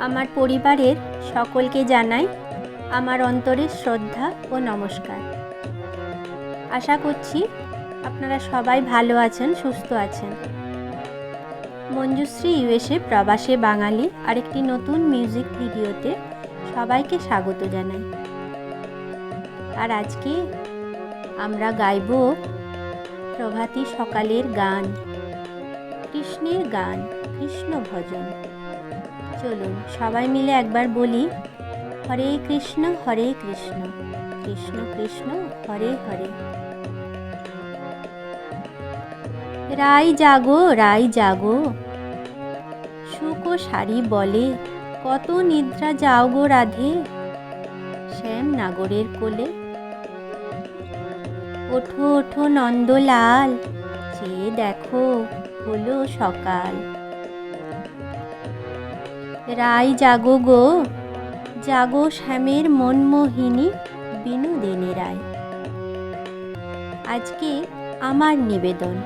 আমার পরিবারের সকলকে জানাই আমার অন্তরের শ্রদ্ধা ও নমস্কার। আশা করছি আপনারা সবাই ভালো আছেন, সুস্থ আছেন। মঞ্জুশ্রী ইউএসএ প্রবাসে বাঙালি আরেকটি নতুন মিউজিক ভিডিওতে সবাইকে স্বাগত জানাই। আর আজকে আমরা গাইব প্রভাতী সকালের গান, কৃষ্ণের গান, কৃষ্ণ ভজন। চলুন, সবাই মিলে একবার বলি, হরে কৃষ্ণ হরে কৃষ্ণ কৃষ্ণ কৃষ্ণ, হরে হরে। রাই জাগো রাই জাগো, সুখ শাড়ি বলে, কত নিদ্রা যাও গো রাধে, শ্যাম নাগরের কোলে। ওঠো ওঠো নন্দলাল, চেয়ে দেখো হলো সকাল। রাই জাগো গো, জাগো শ্যামের মনমোহিনী বিনোদিনী রায়। আজকে আমার নিবেদন,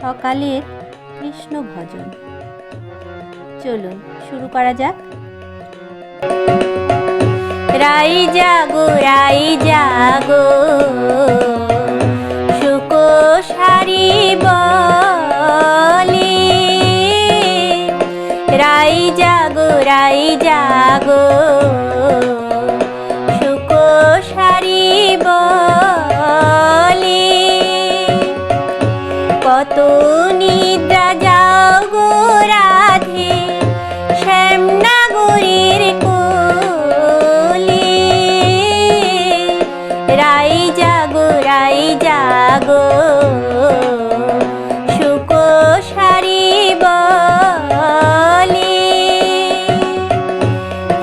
সকালের কৃষ্ণ ভজন চলুন, শুরু করা যাক। রাই জাগো রাই জাগো সুখ সারি রাই জাগো সুখ সারি বলি। কত নিদ্রা যাও গো রাধে শ্যামনাগরীর কোলে। রাই জাগো রাই জাগো।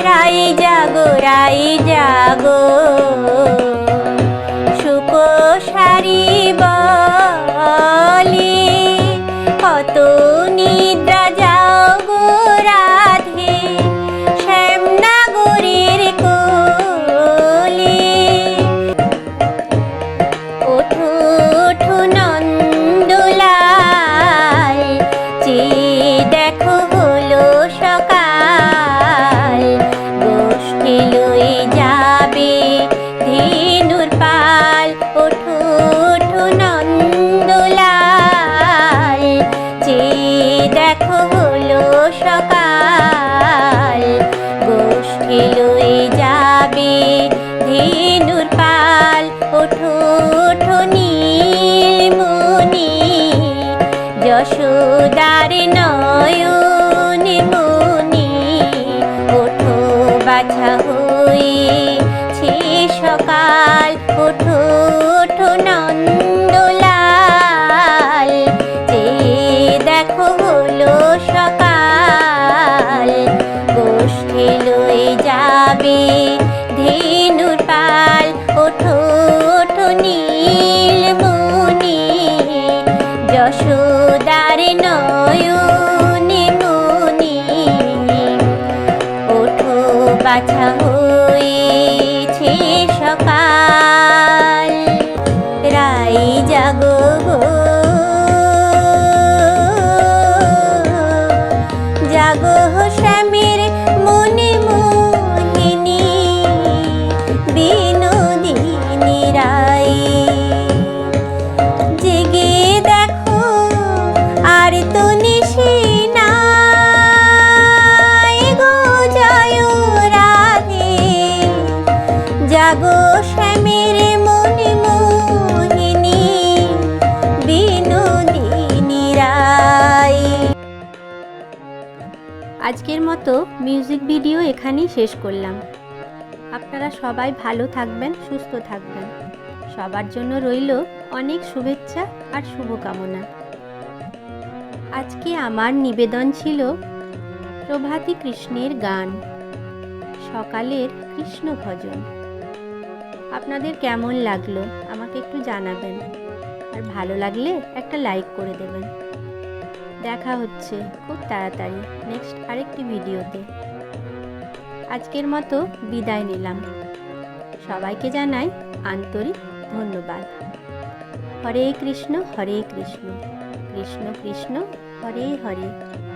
রাই জাগো রাই জাগো। যাবে। ধেনুর পাল, ওঠো ওঠো নীলমণি যশোদার নয়ন মনি, ওঠো বাছা হয়েছে সকাল, ওঠো ওঠো নন্দলাল। যে দেখো হলো সকাল, গোষ্ঠী লয়ে যাবে। ধেনুর পাল ওঠো ওঠো নীলমণি যশোদার নয়নে মুনি ওঠো বাছা মনে মোহিনী বিনোদিনী রায় আজকের মতো মিউজিক ভিডিও এখানেই শেষ করলাম। আপনারা সবাই ভালো থাকবেন, সুস্থ থাকবেন। সবার জন্য রইল অনেক শুভেচ্ছা আর শুভকামনা। আজকে আমার নিবেদন ছিল প্রভাতী কৃষ্ণের গান, সকালের কৃষ্ণ ভজন আপনাদের কেমন লাগল আমাকে একটু জানাবেন। আর ভালো লাগলে একটা লাইক করে দেবেন। দেখা হচ্ছে খুব তাড়াতাড়ি নেক্সট আরেকটি ভিডিওতে। আজকের মতো বিদায় নিলাম। সবাইকে জানাই আন্তরিক ধন্যবাদ। হরে কৃষ্ণ হরে কৃষ্ণ। কৃষ্ণ কৃষ্ণ, হরে হরে।